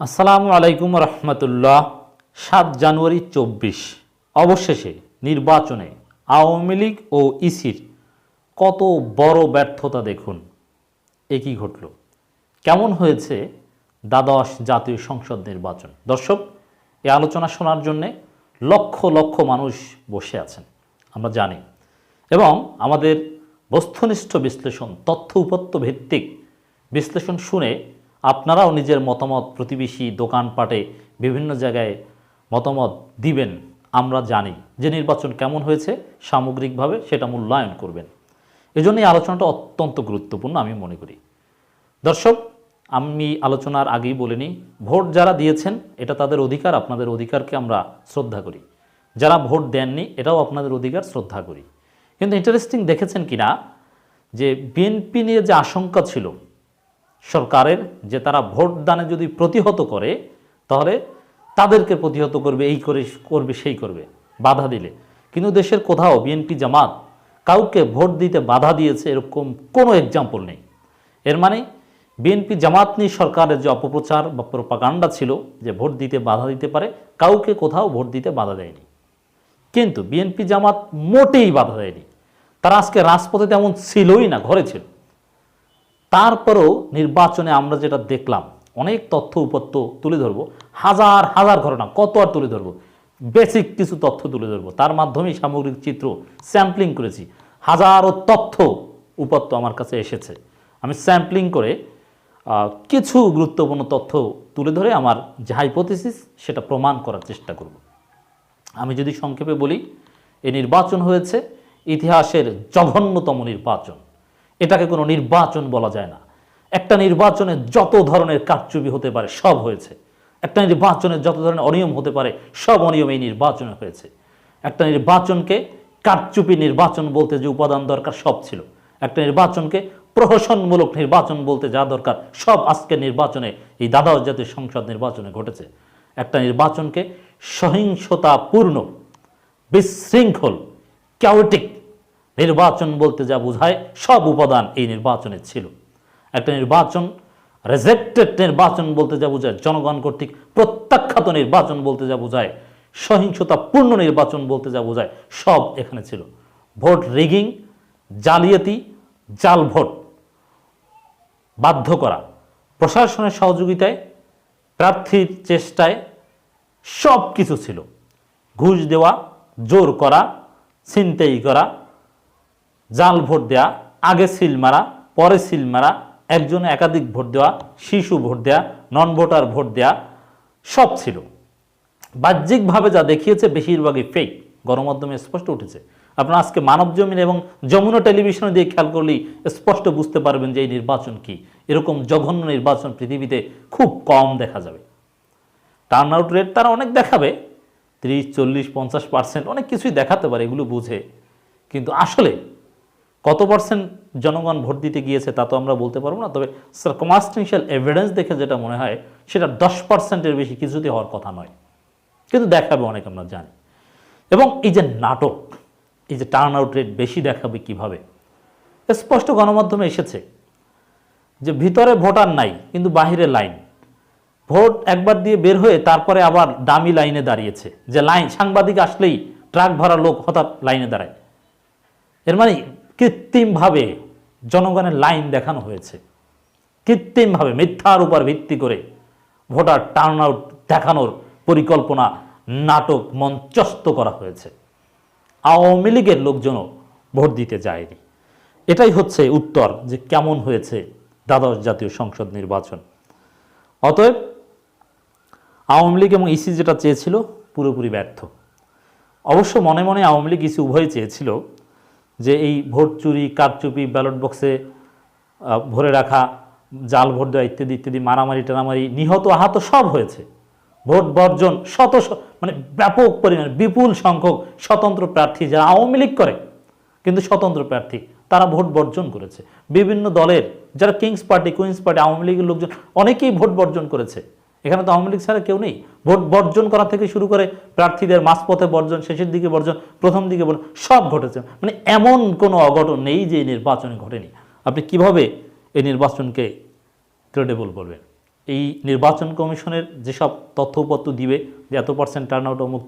আসসালামু আলাইকুম রহমতুল্লাহ। সাত জানুয়ারি চব্বিশ। অবশেষে নির্বাচনে আওয়ামী লীগ ও ইসির কত বড় ব্যর্থতা দেখুন। একই ঘটল? কেমন হয়েছে দ্বাদশ জাতীয় সংসদ নির্বাচন? দর্শক এই আলোচনা শোনার জন্যে লক্ষ লক্ষ মানুষ বসে আছেন। আমরা জানি। এবং আমাদের বস্তুনিষ্ঠ বিশ্লেষণ, তথ্য উপত্য ভিত্তিক বিশ্লেষণ শুনে আপনারাও নিজের মতামত প্রতিবেশী দোকানপাটে বিভিন্ন জায়গায় মতামত দিবেন, আমরা জানি। যে নির্বাচন কেমন হয়েছে, সামগ্রিকভাবে সেটা মূল্যায়ন করবেন। এজন্য এই আলোচনাটা অত্যন্ত গুরুত্বপূর্ণ, আমি মনে করি। দর্শক, আমি আলোচনার আগেই বলিনি ভোট যারা দিয়েছেন, এটা তাদের অধিকার, আপনাদের অধিকারকে আমরা শ্রদ্ধা করি। যারা ভোট দেননি, এটাও আপনাদের অধিকার, শ্রদ্ধা করি। কিন্তু ইন্টারেস্টিং দেখেছেন কিনা, যে বিএনপি নিয়ে যে আশঙ্কা ছিল সরকারের যে তারা ভোট দানে যদি প্রতিহত করে, তাহলে তাদেরকে প্রতিহত করবে, এই করে করবে, সেই করবে, বাধা দিলে। কিন্তু দেশের কোথাও বিএনপি জামাত কাউকে ভোট দিতে বাধা দিয়েছে, এরকম কোনো এক্সাম্পল নেই। এর মানে বিএনপি জামাত নিয়ে সরকারের যে অপপ্রচার বা প্রপাগান্ডা ছিল যে ভোট দিতে বাধা দিতে পারে, কাউকে কোথাও ভোট দিতে বাধা দেয়নি। কিন্তু বিএনপি জামাত মোটেই বাধা দেয়নি। তারা আজকে রাজপথে তেমন ছিলই না, ঘরে ছিল। তারপরেও নির্বাচনে আমরা যেটা দেখলাম, অনেক তথ্য উপত্য তুলে ধরবো, হাজার হাজার ঘটনা, কত আর তুলে ধরবো, বেসিক কিছু তথ্য তুলে ধরবো। তার মাধ্যমেই সামগ্রিক চিত্র স্যাম্পলিং করেছি। হাজারো তথ্য উপত্য আমার কাছে এসেছে। আমি স্যাম্পলিং করে কিছু গুরুত্বপূর্ণ তথ্য তুলে ধরে আমার যে হাইপোথিসিস সেটা প্রমাণ করার চেষ্টা করব। আমি যদি সংক্ষেপে বলি এই নির্বাচন হয়েছে ইতিহাসের জঘন্যতম নির্বাচন। এটাকে কোনো নির্বাচন বলা যায় না। একটা নির্বাচনে যত ধরনের কারচুপি হতে পারে সব হয়েছে। একটা নির্বাচনে যত ধরনের অনিয়ম হতে পারে সব অনিয়ম এই নির্বাচনে হয়েছে। একটা নির্বাচনকে কারচুপি নির্বাচন বলতে যে উপাদান দরকার সব ছিল। একটা নির্বাচনকে প্রহসনমূলক নির্বাচন বলতে যা দরকার সব আজকের নির্বাচনে এই দ্বাদশ জাতীয় সংসদ নির্বাচনে ঘটেছে। একটা নির্বাচনকে সহিংসতাপূর্ণ, বিশৃঙ্খল ক্যাওটিক নির্বাচন বলতে যা বোঝায়, সব উপাদান এই নির্বাচনে ছিল। একটা নির্বাচন রেজেক্টেড নির্বাচন বলতে যা বোঝায়, জনগণ কর্তৃক প্রত্যাখ্যাত নির্বাচন বলতে যা বোঝায়, সহিংসতাপূর্ণ নির্বাচন বলতে যা বোঝায়, সব এখানে ছিল। ভোট রিগিং, জালিয়াতি, জাল ভোট, বাধ্য করা, প্রশাসনের সহযোগিতায়, প্রার্থীর চেষ্টায় সব কিছু ছিল। ঘুষ দেওয়া, জোর করা, ছিনতাই করা জাল ভোট দেওয়া আগে সিল মারা, পরে সিল মারা, একজনে একাধিক ভোট দেওয়া, শিশু ভোট দেয়া নন ভোটার ভোট দেওয়া সব ছিল। বাহ্যিকভাবে যা দেখিয়েছে বেশিরভাগই ফেক গণমাধ্যমে স্পষ্ট উঠেছে। আপনারা আজকে মানব জমিন এবং যমুনা টেলিভিশনে দিয়ে খেয়াল করলেই স্পষ্ট বুঝতে পারবেন যে এই নির্বাচন কি। এরকম জঘন্য নির্বাচন পৃথিবীতে খুব কম দেখা যাবে। টার্ন আউট রেট তারা অনেক দেখাবে, তিরিশ, চল্লিশ, পঞ্চাশ পার্সেন্ট অনেক কিছুই দেখাতে পারে, এগুলো বুঝে। কিন্তু আসলে কত পার্সেন্ট জনগণ ভোট দিতে গিয়েছে তা তো আমরা বলতে পারব না, তবে সার্কমাস্টেন্সিয়াল এভিডেন্স দেখে যেটা মনে হয়, সেটা দশ পার্সেন্টের বেশি কিছুতে হওয়ার কথা নয়। কিন্তু দেখাবে অনেক, আমরা জানি। এবং এই যে নাটক, এই যে টার্ন আউট রেট বেশি দেখাবে কীভাবে? স্পষ্ট গণমাধ্যমে এসেছে যে ভিতরে ভোটার নাই, কিন্তু বাহিরে লাইন। ভোট একবার দিয়ে বের হয়ে তারপরে আবার দামি লাইনে দাঁড়িয়েছে। যে লাইন, সাংবাদিক আসলেই ট্রাক ভরা লোক হঠাৎ লাইনে দাঁড়ায়। এর মানে কৃত্রিমভাবে জনগণের লাইন দেখানো হয়েছে। কৃত্রিমভাবে মিথ্যার উপর ভিত্তি করে ভোটার টার্ন আউট দেখানোর পরিকল্পনা নাটক মঞ্চস্থ করা হয়েছে। আওয়ামী লীগের লোকজনও ভোট দিতে যায়নি। এটাই হচ্ছে উত্তর যে কেমন হয়েছে দ্বাদশ জাতীয় সংসদ নির্বাচন। অতএব আওয়ামী লীগ এবং ইসি যেটা চেয়েছিল পুরোপুরি ব্যর্থ। অবশ্য মনে মনে আওয়ামী লীগ ইসি উভয় চেয়েছিল যে এই ভোট চুরি, কারচুপি, ব্যালট বক্সে ভরে রাখা, জাল ভোট দেওয়া ইত্যাদি ইত্যাদি, মারামারি টারামারি নিহত, আহত সব হয়েছে। ভোট বর্জন শত মানে ব্যাপক পরিমাণে, বিপুল সংখ্যক স্বতন্ত্র প্রার্থী যারা আওয়ামী লীগ করে, কিন্তু স্বতন্ত্র প্রার্থী, তারা ভোট বর্জন করেছে। বিভিন্ন দলের, যারা kings party queens party Awami লীগের লোকজন, অনেকেই ভোট বর্জন করেছে। এখানে তো আওয়ামী লীগ ছাড়া কেউ নেই। ভোট বর্জন করা থেকে শুরু করে প্রার্থীদের মাঝপথে বর্জন, শেষের দিকে বর্জন, প্রথম দিকে বর্জন, সব ঘটেছে। মানে এমন কোনো অঘটন নেই যে নির্বাচনে ঘটেনি। আপনি কীভাবে এই নির্বাচনকে ক্রেডেবল বলবেন? এই নির্বাচন কমিশনের যেসব তথ্য উপত্র দিবে, যে এত পার্সেন্ট টার্ন আউট অমুক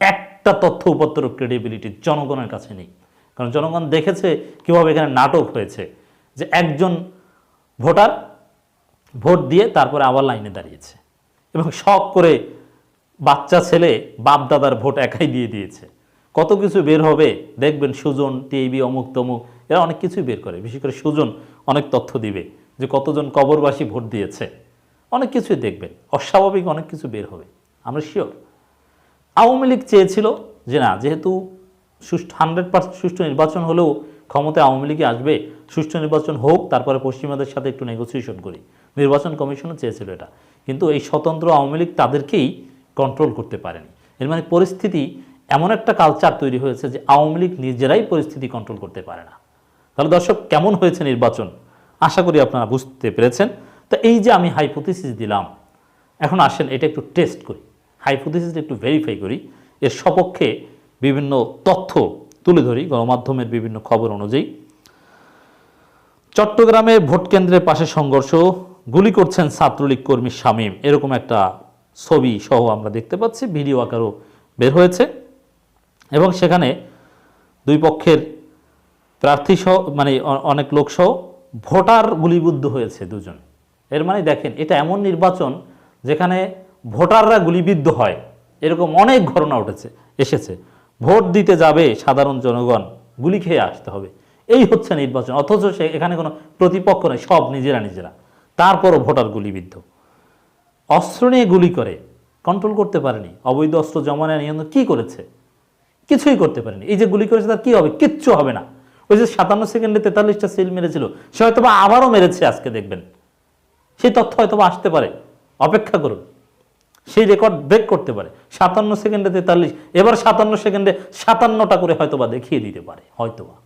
একটা তথ্য উপত্র ক্রেডিবিলিটি জনগণের কাছে নেই। কারণ জনগণ দেখেছে কীভাবে এখানে নাটক হয়েছে, যে একজন ভোটার ভোট দিয়ে তারপরে আবার লাইনে দাঁড়িয়েছে। এবং শখ করে বাচ্চা ছেলে বাপ দাদার ভোট একাই দিয়ে দিয়েছে। কত কিছু বের হবে, দেখবেন সুজন টিবি অমুক তমুক, এরা অনেক কিছুই বের করে। বিশেষ করে সুজন অনেক তথ্য দিবে যে কতজন কবরবাসী ভোট দিয়েছে। অনেক কিছুই দেখবেন। অস্বাভাবিক অনেক কিছু বের হবে। আমরা শিওর আওয়ামী লীগ চেয়েছিল যে না, যেহেতু সুষ্ঠু, হান্ড্রেড পার্সেন্ট সুষ্ঠু নির্বাচন হলেও ক্ষমতায় আওয়ামী লীগে আসবে, সুষ্ঠু নির্বাচন হোক, তারপরে পশ্চিমাদের সাথে একটু নেগোসিয়েশন করি। নির্বাচন কমিশনও চেয়েছিল এটা। কিন্তু এই স্বতন্ত্র আওয়ামী লীগ তাদেরকেই কন্ট্রোল করতে পারেনি। এর মানে পরিস্থিতি এমন একটা কালচার তৈরি হয়েছে যে আওয়ামী লীগ নিজেরাই পরিস্থিতি কন্ট্রোল করতে পারে না। তাহলে দর্শক, কেমন হয়েছে নির্বাচন? আশা করি আপনারা বুঝতে পেরেছেন। তো এই যে আমি হাইপোথিসিস দিলাম, এখন আসেন এটা একটু টেস্ট করি। হাইপোথিসিসটা একটু ভেরিফাই করি। এর সপক্ষে বিভিন্ন তথ্য তুলে ধরি, গণমাধ্যমের বিভিন্ন খবর অনুযায়ী। চট্টগ্রামে ভোট কেন্দ্রের পাশে সংঘর্ষ গুলি করছেন ছাত্রলীগ কর্মী শামীম। এরকম একটা ছবি সহ আমরা দেখতে পাচ্ছি, ভিডিও আকারও বের হয়েছে। এবং সেখানে দুই পক্ষের প্রার্থী সহ মানে অনেক লোক সহ ভোটার গুলিবিদ্ধ হয়েছে দুজন। এর মানে দেখেন, এটা এমন নির্বাচন যেখানে ভোটাররা গুলিবিদ্ধ হয়। এরকম অনেক ঘটনা উঠেছে, এসেছে। ভোট দিতে যাবে সাধারণ জনগণ, গুলি খেয়ে আসতে হবে। এই হচ্ছে নির্বাচন। অথচ সে এখানে কোনো প্রতিপক্ষ নেই, সব নিজেরা নিজেরা। তারপরও ভোটার গুলিবিদ্ধ। অস্ত্র নিয়ে গুলি করে কন্ট্রোল করতে পারেনি। অবৈধ অস্ত্র জমা নেওয়া নিয়ন্ত্রণ কী করেছে? কিছুই করতে পারেনি। এই যে গুলি করেছে তার কি হবে? কিচ্ছু হবে না। ওই যে সাতান্ন সেকেন্ডে তেতাল্লিশটা সিল মেরেছিল, সে হয়তো বা আবারও মেরেছে আজকে দেখবেন। সেই তথ্য হয়তো আসতে পারে। অপেক্ষা করুন। সেই রেকর্ড ব্রেক করতে পারে। সাতান্ন সেকেন্ডে তেতাল্লিশ, এবার সাতান্ন সেকেন্ডে সাতান্নটা করে হয়তো বা দেখিয়ে দিতে পারে হয়তো বা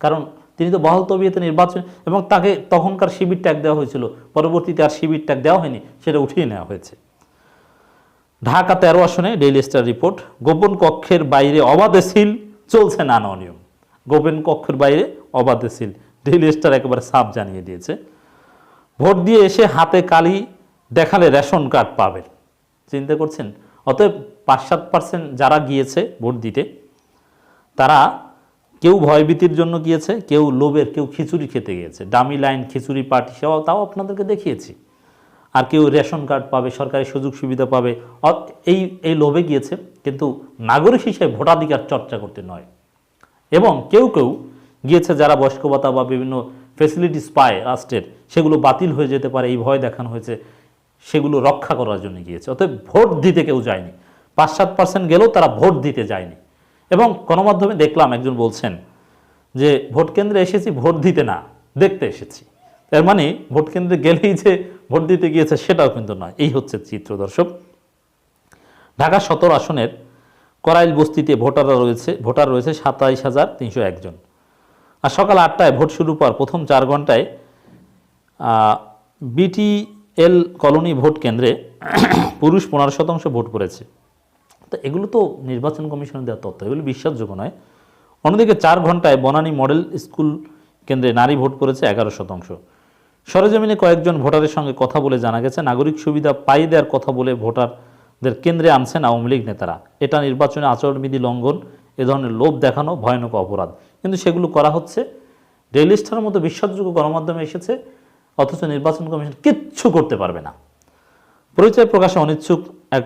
কারণ তিনি তো বহাল তবিয়তে নির্বাচন এবং তাকে তখনকার শিবির ট্যাগ দেওয়া হয়েছিল। পরবর্তীতে আর শিবির ট্যাগ দেওয়া হয়নি, সেটা উঠিয়ে নেওয়া হয়েছে। ঢাকা তেরো আসনে ডেইলি স্টার রিপোর্ট, গোপন কক্ষের বাইরে অবাধে সিল, চলছে নানা অনিয়ম। গোপন কক্ষের বাইরে অবাধে সিল, ডেইলি স্টার একেবারে সাপ জানিয়ে দিয়েছে। ভোট দিয়ে এসে হাতে কালি দেখালে রেশন কার্ড পাবেন। চিন্তা করছেন? অতএব পাঁচ সাত পার্সেন্ট যারা গিয়েছে ভোট দিতে, তারা কেউ ভয়ভীতির জন্য গিয়েছে, কেউ লোভের, কেউ খিচুড়ি খেতে গিয়েছে। ডামি লাইন খিচুড়ি পার্টি সেবা তাও আপনাদেরকে দেখিয়েছি। আর কেউ রেশন কার্ড পাবে, সরকারি সুযোগ সুবিধা পাবে। এই এই লোভে গিয়েছে, কিন্তু নাগরিক হিসেবে ভোটাধিকার চর্চা করতে নয়। এবং কেউ কেউ গিয়েছে যারা বয়স্ক ভাতা বা বিভিন্ন ফেসিলিটিস পায় রাষ্ট্রের, সেগুলো বাতিল হয়ে যেতে পারে, এই ভয় দেখানো হয়েছে, সেগুলো রক্ষা করার জন্য গিয়েছে। অতএব ভোট দিতে কেউ যায়নি। পাঁচ সাত পার্সেন্ট গেলেও তারা ভোট দিতে যায়নি। এবং গণমাধ্যমে দেখলাম একজন বলছেন যে, ভোট কেন্দ্রে এসেছি, ভোট দিতে না, দেখতে এসেছি। এর মানে ভোট কেন্দ্রে গেলেই যে ভোট দিতে গিয়েছে সেটাও কিন্তু নয়। এই হচ্ছে চিত্র, দর্শক। ঢাকা সদর আসনের করাইল বস্তিতে ভোটাররা রয়েছে, ভোটার রয়েছে সাতাইশ হাজার তিনশো একজন আর সকাল আটটায় ভোট শুরু পর প্রথম চার ঘন্টায় বিটিএল কলোনি ভোট কেন্দ্রে পুরুষ পনেরো শতাংশ ভোট পড়েছে। তো এগুলো তো নির্বাচন কমিশনের দেওয়া তথ্য, এগুলো বিশ্বাসযোগ্য নয়। অন্যদিকে চার ঘন্টায় বনানী মডেল স্কুল কেন্দ্রে নারী ভোট করেছে এগারো শতাংশ। সরেজমিনে কয়েকজন ভোটারের সঙ্গে কথা বলে জানা গেছে, নাগরিক সুবিধা পাই দেওয়ার কথা বলে ভোটারদের কেন্দ্রে আনছেন আওয়ামী লীগ নেতারা। এটা নির্বাচনে আচরণবিধি লঙ্ঘন, এ ধরনের লোভ দেখানো ভয়ানক অপরাধ। কিন্তু সেগুলো করা হচ্ছে। ডেইলি স্টারের মতো বিশ্বাসযোগ্য গণমাধ্যমে এসেছে, অথচ নির্বাচন কমিশন কিচ্ছু করতে পারবে না। পরিচয় প্রকাশে অনিচ্ছুক এক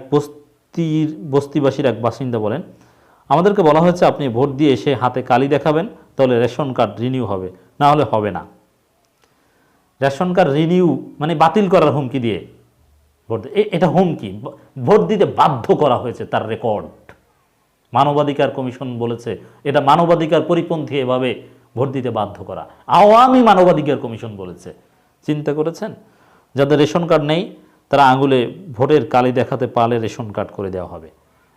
বস্তির বস্তিবাসীর এক বাসিন্দা বলেন, আমাদেরকে বলা হয়েছে আপনি ভোট দিয়ে এসে হাতে কালি দেখাবেন, তাহলে রেশন কার্ড রিনিউ হবে, না হলে হবে না। রেশন কার্ড রিনিউ মানে বাতিল করার হুমকি দিয়ে ভোট এটা হুমকি। ভোট দিতে বাধ্য করা হয়েছে তার রেকর্ড। মানবাধিকার কমিশন বলেছে, এটা মানবাধিকার পরিপন্থী এভাবে ভোট দিতে বাধ্য করা। আওয়ামী মানবাধিকার কমিশন বলেছে। চিন্তা করেছেন? যাদের রেশন কার্ড নেই তারা আঙুলে ভোটের কালি দেখাতে পারলে রেশন কার্ড করে দেওয়া হবে।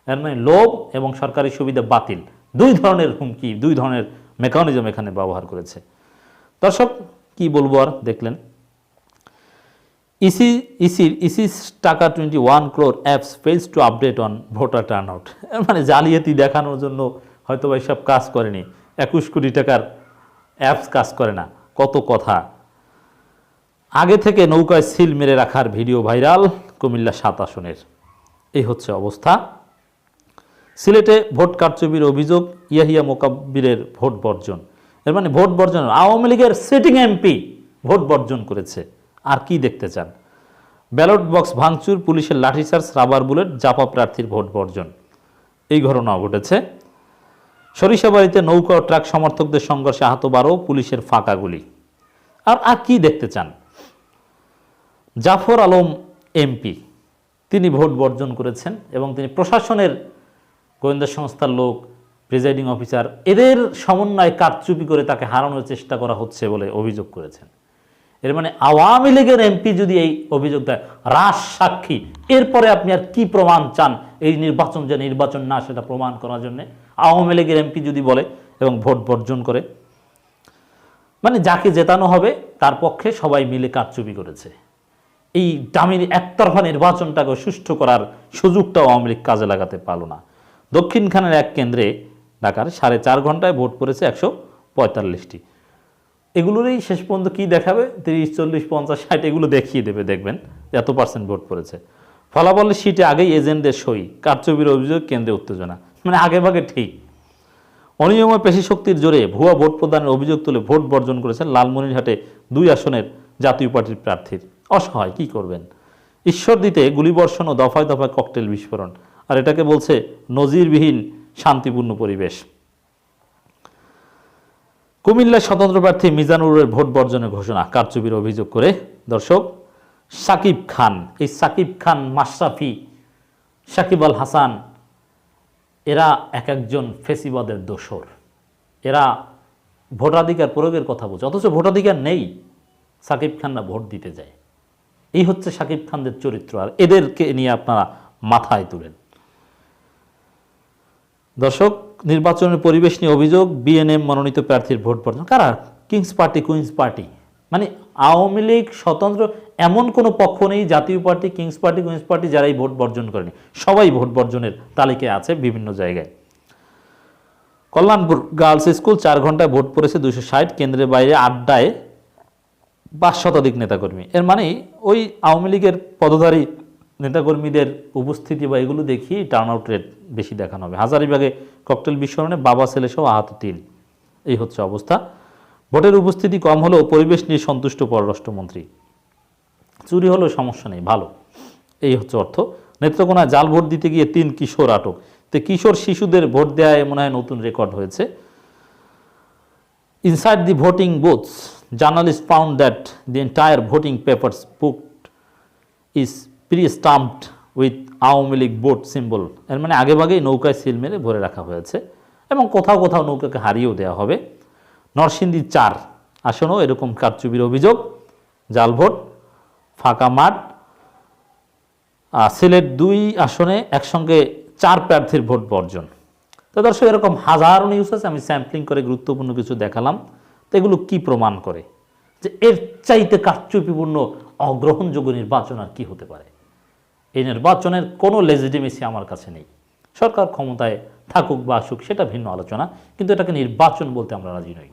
এর মানে লোভ এবং সরকারি সুবিধা বাতিল। দুই ধরনের হুমকি, দুই ধরনের মেকানিজম এখানে ব্যবহার করেছে। দর্শক, কি বলব আর দেখলেন? ইসি ইসির EC taka twenty one crore apps fails to update on voter turnout মানে জালিয়াতি দেখানোর জন্য হয়তো বা এসব কাজ করেনি। একুশ কোটি টাকার অ্যাপস কাজ করে না। কত কথা। আগে থেকে নৌকায় সিল মেরে রাখার ভিডিও ভাইরাল কুমিল্লা সাত আসনের। এই হচ্ছে অবস্থা। সিলেটে ভোট কারচুপির অভিযোগ, ইয়াহিয়া মোকাব্বিরের ভোট বর্জন। এর মানে ভোট বর্জন আওয়ামী লীগের সিটিং এমপি ভোট বর্জন করেছে। আর কি দেখতে চান? ব্যালট বক্স ভাঙচুর, পুলিশের লাঠিচার্জ, রাবার বুলেট, জাপা প্রার্থীর ভোট বর্জন। এই ঘটনা ঘটেছে। সরিষাবাড়িতে নৌকা ও ট্রাক সমর্থকদের সংঘর্ষে আহত বারো পুলিশের ফাঁকা গুলি। আর আর কি দেখতে চান? জাফর আলম এমপি। তিনি ভোট বর্জন করেছেন এবং তিনি প্রশাসনের গোয়েন্দা সংস্থার লোক, প্রিজাইডিং অফিসার, এদের সমন্বয়ে কারচুপি করে তাকে হারানোর চেষ্টা করা হচ্ছে বলে অভিযোগ করেছেন। এর মানে আওয়ামী লীগের এমপি যদি এই অভিযোগ দেয়, রাস সাক্ষী। এরপরে আপনি আর কি প্রমাণ চান এই নির্বাচন যে নির্বাচন না, সেটা প্রমাণ করার জন্য? আওয়ামী লীগের এমপি যদি বলে এবং ভোট বর্জন করে মানে যাকে জেতানো হবে, তার পক্ষে সবাই মিলে কারচুপি করেছে। এই দামির একতরফা নির্বাচনটাকে সুষ্ঠু করার সুযোগটাও আওয়ামী লীগ কাজে লাগাতে পারল না। দক্ষিণখানের এক কেন্দ্রে ঢাকার সাড়ে চার ঘন্টায় ভোট পড়েছে একশো পঁয়তাল্লিশটি। এগুলোরই শেষ পর্যন্ত কী দেখাবে? তিরিশ, চল্লিশ, পঞ্চাশ, ষাট, এগুলো দেখিয়ে দেবে, দেখবেন এত পার্সেন্ট ভোট পড়েছে। ফলাফলের সিটে আগেই এজেন্টদের সই, কারচুপির অভিযোগ, কেন্দ্রে উত্তেজনা। মানে আগে ভাগে ঠিক। অনিয়মে পেশি শক্তির জোরে ভুয়া ভোট প্রদানের অভিযোগ তুলে ভোট বর্জন করেছেন লালমনিরহাটে দুই আসনের জাতীয় পার্টির প্রার্থীর। অসহায়, কি করবেন? ঈশ্বর দিতে গুলিবর্ষণ ও দফায় দফায় ককটেল বিস্ফোরণ। আর এটাকে বলছে নজিরবিহীন শান্তিপূর্ণ পরিবেশ। কুমিল্লার স্বতন্ত্র প্রার্থী মিজানুরের ভোট বর্জনের ঘোষণা, কারচুপির অভিযোগ করে। দর্শক, সাকিব খান, এই সাকিব খান মাশরাফি, সাকিব আল হাসান, এরা এক একজন ফেসিবাদের দোসর। এরা ভোটাধিকার প্রয়োগের কথা বলছে, অথচ ভোটাধিকার নেই। সাকিব খানরা ভোট দিতে যায়। এই হচ্ছে সাকিব খানদের চরিত্র, আর এদেরকে নিয়ে আপনারা মাথায় তুলেন। দর্শক, নির্বাচনের পরিবেশ নিয়ে অভিযোগ বিএনএম মনোনীত প্রার্থীর ভোট বর্জন। কারা? কিংস পার্টি কুইন্স পার্টি মানে আওয়ামী লীগ, স্বতন্ত্র, এমন কোনো পক্ষ নেই, Jatiya party kings party queens party যারা এই ভোট বর্জন করেনি। সবাই ভোট বর্জনের তালিকায় আছে বিভিন্ন জায়গায়। কল্যাণপুর গার্লস স্কুল চার ঘন্টায় ভোট পড়েছে দুশো ষাট। কেন্দ্রের বাইরে আড্ডায় পাঁচ শতাধিক নেতাকর্মী। এর মানে ওই আওয়ামী লীগের পদধারী নেতাকর্মীদের উপস্থিতি বা এগুলো দেখি টার্ন আউট রেট বেশি দেখানো হবে। হাজারিবাগে ককটেল বিস্ফোরণে বাবা ছেলে সহ আহত তিন। এই হচ্ছে অবস্থা। ভোটের উপস্থিতি কম হলেও পরিবেশ নিয়ে সন্তুষ্ট পররাষ্ট্রমন্ত্রী। চুরি হলেও সমস্যা নেই ভালো। এই হচ্ছে অর্থ। নেত্রকোনায় জাল ভোট দিতে গিয়ে তিন কিশোর আটক। তো কিশোর শিশুদের ভোট দেওয়ায় মনে হয় নতুন রেকর্ড হয়েছে। Inside the voting booths, journalists found that the entire voting papers booked is pre-stamped with Awami League boat symbol এর মানে আগেভাগেই নৌকায় সিল মেরে ভরে রাখা হয়েছে এবং কোথাও কোথাও নৌকাকে হারিয়েও দেওয়া হবে। নরসিংদী চার আসনেও এরকম কারচুপির অভিযোগ। জাল ভোট, ফাঁকা মাঠ সিলেট দুই আসনে একসঙ্গে চার প্রার্থীর ভোট বর্জন। তো দর্শক, এরকম হাজারো নিউজ আছে, আমি স্যাম্পলিং করে গুরুত্বপূর্ণ কিছু দেখালাম। এগুলো কি প্রমাণ করে? যে এর চাইতে কারচুপিপূর্ণ অগ্রহণযোগ্য নির্বাচন আর কি হতে পারে? এই নির্বাচনের কোনো লেজিটিমেসি আমার কাছে নেই। সরকার ক্ষমতায় থাকুক বা আসুক, সেটা ভিন্ন আলোচনা, কিন্তু এটাকে নির্বাচন বলতে আমরা রাজি নই।